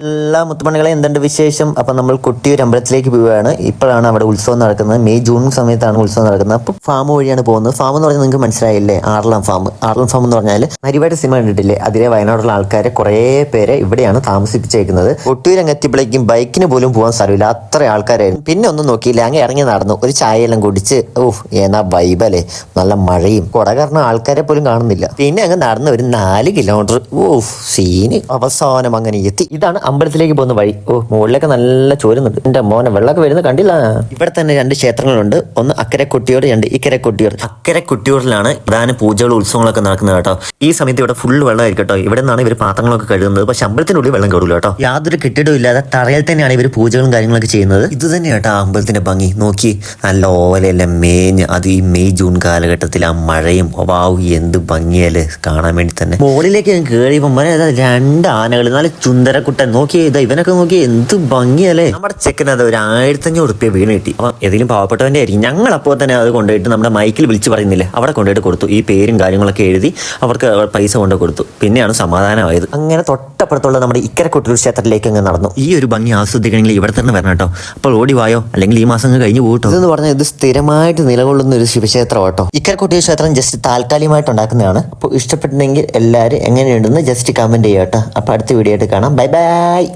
എല്ലാ മുത്തുമണികളെ എന്തുണ്ട് വിശേഷം? അപ്പം നമ്മൾ കൊട്ടിയൂർ അമ്പലത്തിലേക്ക് പോവുകയാണ്. ഇപ്പോഴാണ് അവിടെ ഉത്സവം നടക്കുന്നത്. മെയ് ജൂൺ സമയത്താണ് ഉത്സവം നടക്കുന്നത്. അപ്പോൾ ഫാം വഴിയാണ് പോകുന്നത്. ഫാം എന്ന് പറഞ്ഞാൽ നിങ്ങൾക്ക് മനസ്സിലായില്ലേ? ആറളം ഫാം ആറളം ഫാം എന്ന് പറഞ്ഞാൽ മരിവാട് സിനിമ കണ്ടിട്ടില്ലേ? അതിലെ വയനാടുള്ള ആൾക്കാരെ കുറേ പേരെ ഇവിടെയാണ് താമസിപ്പിച്ചേക്കുന്നത്. കൊട്ടിയൂർ അങ്ങെത്തിയപ്പോഴേക്കും ബൈക്കിന് പോലും പോകാൻ സ്ഥലമില്ല അത്ര ആൾക്കാരായിരുന്നു. പിന്നെ ഒന്നും നോക്കിയില്ല അങ്ങ് ഇറങ്ങി നടന്നു. ഒരു ചായയെല്ലാം കുടിച്ച് ഓഹ് എന്നാ വൈബല്ലേ നല്ല മഴയും. കുട കാരണം ആൾക്കാരെ പോലും കാണുന്നില്ല. പിന്നെ അങ്ങ് നടന്ന് ഒരു നാല് കിലോമീറ്റർ ഓഹ് സീന് അവസാനം അങ്ങനെ എത്തി. ഇതാണ് അമ്പലത്തിലേക്ക് പോകുന്ന വഴി. ഓ മുകളിലൊക്കെ നല്ല ചോരുന്നുണ്ട്. എന്റെ മോനെ വെള്ളമൊക്കെ വരുന്നത് കണ്ടില്ല. ഇവിടെ തന്നെ രണ്ട് ക്ഷേത്രങ്ങളുണ്ട്. ഒന്ന് അക്കരെ കുട്ടിയോട് രണ്ട് ഇക്കരെ കുട്ടിയോട് അക്കരെ കുട്ടിയോടിലാണ് പ്രധാന പൂജകളും ഉത്സവങ്ങളൊക്കെ നടക്കുന്നത് കേട്ടോ. ഈ സമയത്ത് ഇവിടെ ഫുൾ വെള്ളമായിരിക്കും കേട്ടോ. ഇവിടെ നിന്നാണ് ഇവർ പാത്രങ്ങളൊക്കെ കഴുകുന്നത്. പക്ഷെ അമ്പലത്തിനുള്ളിൽ വെള്ളം കയറില്ല കേട്ടോ. യാതൊരു കെട്ടിടവും ഇല്ലാതെ തറയിൽ തന്നെയാണ് ഇവർ പൂജകളും കാര്യങ്ങളൊക്കെ ചെയ്യുന്നത്. ഇത് തന്നെ കേട്ടോ ആ അമ്പലത്തിന്റെ ഭംഗി. നോക്കി നല്ല ഓലയെല്ലാം മേഞ്ഞ്. അത് ഈ മെയ് ജൂൺ കാലഘട്ടത്തിൽ ആ മഴയും വാവ് എന്ത് ഭംഗിയല്ലേ കാണാൻ വേണ്ടി തന്നെ. മുകളിലേക്ക് ഞാൻ കയറിയപ്പോൾ രണ്ട് ആനകൾ നല്ല ചുന്ദരക്കുട്ടൻ നോക്കിയേ ഇതാ ഇവനൊക്കെ നോക്കി എന്ത് ഭംഗിയല്ലേ. നമ്മുടെ ചെക്കന് അത് ഒരു ആയിരത്തഞ്ഞൂറ് റുപ്യ വീണ് കിട്ടി. അപ്പം ഏതെങ്കിലും പാവപ്പെട്ടവന്റെ ആയിരിക്കും. ഞങ്ങൾ അപ്പോൾ തന്നെ അത് കൊണ്ടുപോയിട്ട് നമ്മുടെ മൈക്കിൽ വിളിച്ച് പറയുന്നില്ലേ അവിടെ കൊണ്ടുപോയിട്ട് കൊടുത്തു. ഈ പേരും കാര്യങ്ങളൊക്കെ എഴുതി അവർക്ക് പൈസ കൊണ്ട് കൊടുത്തു. പിന്നെയാണ് സമാധാനമായത്. അങ്ങനെ തൊട്ടപ്പുറത്തുള്ള നമ്മുടെ ഇക്കര കൊട്ടൂർ ക്ഷേത്രത്തിലേക്ക് അങ്ങ് നടന്നു. ഈ ഒരു ഭംഗി ആസ്വദിക്കണമെങ്കിൽ ഇവിടെ തന്നെ വരണം കേട്ടോ. അപ്പോൾ ഓടി വായോ? അല്ലെങ്കിൽ ഈ മാസം കഴിഞ്ഞ് പോകട്ടോ ഇതെന്ന് പറഞ്ഞാൽ ഇത് സ്ഥിരമായിട്ട് നിലകൊള്ളുന്ന ഒരു ശിവക്ഷേത്രം കേട്ടോ ഇക്കര കൊട്ടൂർ ക്ഷേത്രം ജസ്റ്റ് താൽക്കാലികമായിട്ട് ഉണ്ടാക്കുന്നതാണ്. അപ്പോൾ ഇഷ്ടപ്പെട്ടിട്ടുണ്ടെങ്കിൽ എല്ലാവരും എങ്ങനെയുണ്ടെന്ന് ജസ്റ്റ് കമന്റ് ചെയ്യാം കേട്ടോ. അപ്പോൾ അടുത്ത വീഡിയോ ആയിട്ട് കാണാം. Bye bye さい。